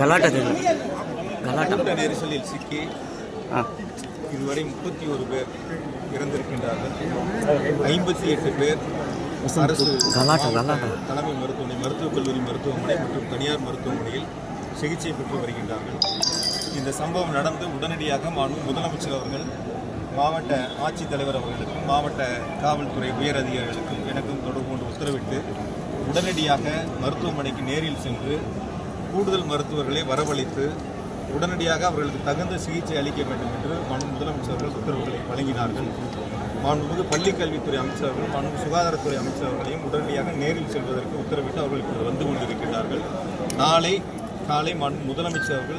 கலாட்டா. தெரியல கலாட்டா. நெரிசலில் சிக்கி இதுவரை முப்பத்தி ஒரு பேர் இறந்திருக்கின்றார்கள். ஐம்பத்தி எட்டு பேர் அரசு கலாட்டா, மாவட்ட கலாட்டா. தலைமை மருத்துவமனை மருத்துவக் கல்லூரி மருத்துவமனை மற்றும் தனியார் மருத்துவமனையில் சிகிச்சை பெற்று வருகின்றார்கள். இந்த சம்பவம் நடந்து உடனடியாக மாண்பு முதலமைச்சர் அவர்கள் மாவட்ட ஆட்சித்தலைவர் அவர்களுக்கும் மாவட்ட காவல்துறை உயர் அதிகாரிகளுக்கும் எனக்கும் தொடர்பு கொண்டு உத்தரவிட்டு உடனடியாக மருத்துவமனைக்கு நேரில் சென்று கூடுதல் மருத்துவர்களை வரவழைத்து உடனடியாக அவர்களுக்கு தகுந்த சிகிச்சை அளிக்க வேண்டும் என்று மாண்பு முதலமைச்சர்கள் உத்தரவுகளை வழங்கினார்கள். மாண்புமிகு பள்ளிக்கல்வித்துறை அமைச்சர் அவர்கள் மாண்பு சுகாதாரத்துறை அமைச்சர்களையும் உடனடியாக நேரில் செல்வதற்கு உத்தரவிட்டு அவர்கள் இப்போது வந்து கொண்டிருக்கிறார்கள் நாளை காலை மாண்பு முதலமைச்சர்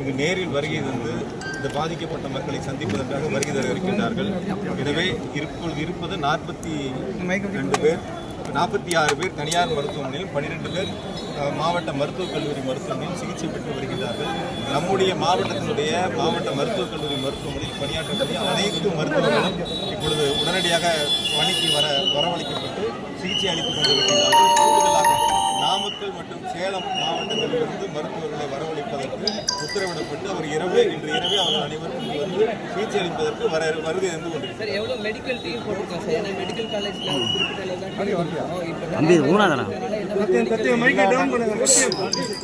இங்கு நேரில் வருகை தந்து இந்த பாதிக்கப்பட்ட மக்களை சந்திப்பதற்காக வருகை தர இருக்கின்றார்கள். எனவே இப்பொழுது இருப்பது நாற்பத்தி ரெண்டு பேர். நாற்பத்தி ஆறு பேர் தனியார் மருத்துவமனையில் பன்னிரெண்டு பேர் மாவட்ட மருத்துவக் கல்லூரி மருத்துவமனையில் சிகிச்சை பெற்று வருகின்றார்கள். நம்முடைய மாவட்டத்தினுடைய மாவட்ட மருத்துவக் கல்லூரி மருத்துவமனையில் பணியாற்றக்கூடிய அனைத்து மருத்துவர்களும் இப்பொழுது உடனடியாக பணிக்கு வர வரவழைக்கப்பட்டு சிகிச்சை அளித்துக் கொண்டிருக்கின்றார்கள். நாமக்கல் மற்றும் சேலம் மாவட்டங்களிலிருந்து மருத்துவர்களை வரவழைப்பதற்கு உத்தரவிடப்பட்டு அவர் இரவு இன்று இரவே அவர்கள் அனைவரும் வந்து சிகிச்சை அளிப்பதற்கு வர வருகை தந்து கொண்டிருக்கிறார். மெடிக்கல் டீம் போட்டிருக்கோம் சார்? ஏன்னா மெடிக்கல் காலேஜில்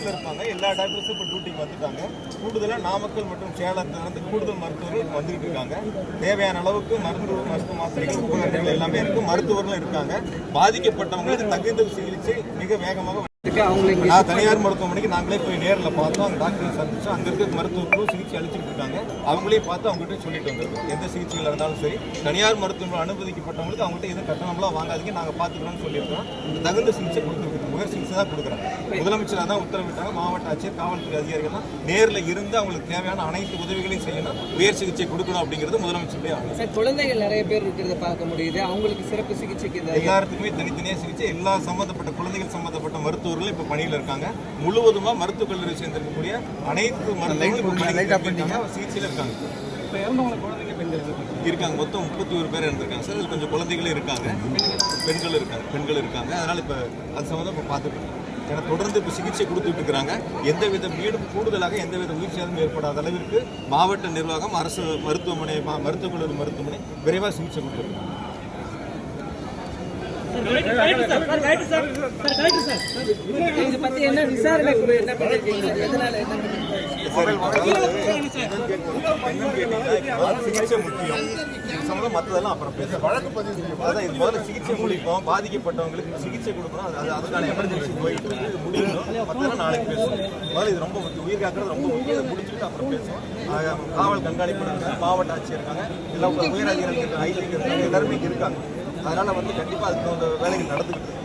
இருப்பாங்க. எல்லா டாக்டர்ஸும் இப்போ டியூட்டிக்கு வந்துட்டாங்க. கூடுதலாக நாமக்கல் மற்றும் சேலத்திலிருந்து கூடுதல் மருத்துவர்கள் இப்ப வந்துகிட்டு இருக்காங்க. தேவையான அளவுக்கு மருந்து மருத்துவ மாத்திரைகள் உபகரணங்கள் எல்லாமே இருக்கு. மருத்துவர்களும் இருக்காங்க. பாதிக்கப்பட்டவங்களுக்கு தகுந்த சிகிச்சை மிக வேகமாக இருக்கு அவங்களுக்கு நான் தனியார் மருத்துவமனைக்கு நாங்களே போய் நேரில் பார்த்தோம் அங்கே டாக்டர் சந்திச்சோம் அங்கே இருக்க மருத்துவர்களும் சிகிச்சை அளிச்சுட்டு இருக்காங்க. அவங்களையும் பார்த்து அவங்ககிட்ட சொல்லிட்டு வந்திருக்கோம். எந்த சிகிச்சைகள் இருந்தாலும் சரி தனியார் மருத்துவமனை அனுமதிக்கப்பட்டவங்களுக்கு அவங்கள்ட்ட எதுவும் கட்டணம்லாம் வாங்காதீங்க நாங்கள் பார்த்துக்கிறோம்னு சொல்லியிருக்கோம் இந்த தகுந்த சிகிச்சை கொடுத்துருக்கு உயர் சிகிச்சை தான் கொடுக்குறாங்க. முதலமைச்சராக தான் உத்தரவிட்டாங்க மாவட்ட ஆட்சியர் காவல்துறை அதிகாரிகள்லாம் நேரில் இருந்து அவங்களுக்கு தேவையான அனைத்து உதவிகளையும் செய்யணும். உயர் சிகிச்சை கொடுக்கணும் அப்படிங்கிறது முதலமைச்சருடைய. சார் குழந்தைகள் நிறைய பேர் இருக்கிறத பார்க்க முடியுது. அவங்களுக்கு சிறப்பு சிகிச்சைக்கு எல்லாத்துக்குமே தனித்தனியாக சிகிச்சை எல்லா சம்பந்தப்பட்ட குழந்தைகள் சம்பந்தப்பட்ட மருத்துவர்களும் இப்போ பணியில் இருக்காங்க. முழுவதுமா மருத்துவக் கல்லூரி சேர்ந்திருக்கக்கூடிய அனைத்து மருத்துவர்களும் இப்போ பணியில் இருக்காங்க. சிகிச்சையில் இருக்காங்க இருக்காங்க. மொத்தம் முப்பத்தி ஒரு பேர் இருந்திருக்காங்க சார் இதுல கொஞ்சம் குழந்தைகளும் இருக்காங்க. பெண்கள் இருக்காங்க. பெண்கள் இருக்காங்க. அதனால இப்போ அது சம்மந்தம் இப்போ பார்த்துட்டு ஏன்னா தொடர்ந்து இப்போ சிகிச்சை கொடுத்துட்டு இருக்கிறாங்க. எந்தவித மீண்டும் கூடுதலாக எந்தவித உயிர் சேதம் ஏற்படாத அளவிற்கு மாவட்ட நிர்வாகம் அரசு மருத்துவமனை மருத்துவக் கல்லூரி மருத்துவமனை விரைவாக சிகிச்சை கொடுத்துருக்காங்க. இது பத்தி என்ன விசாரணை குழு என்ன பண்ணிருக்கீங்க எதனால என்ன சிகிச்சை முக்கியம் இது மற்றதெல்லாம் அப்புறம் பேச வழக்கு பதிவு அதான் இது முதல்ல சிகிச்சை முடிப்போம் பாதிக்கப்பட்டவங்களுக்கு சிகிச்சை கொடுக்கணும் அது அது அதுக்கான எமர்ஜென்சி போயிட்டு இருக்கு இது முடிக்கணும் மற்றதெல்லாம் நாளைக்கு பேசுவோம் முதல்ல இது ரொம்ப முக்கியம் உயிர் காக்கிறது ரொம்ப முக்கியம் இதை முடிச்சுட்டு அப்புறம் பேசுவோம் ஆக, காவல் கண்காணிப்பு இருக்காங்க மாவட்ட ஆட்சியர் இருக்காங்க எல்லா உயர் அதிகாரிகள் இருக்காங்க இருக்காங்க எல்லாருமே இருக்காங்க. அதனால வந்து கண்டிப்பாக அதுக்கு வேலைகள் நடந்துக்கிட்டு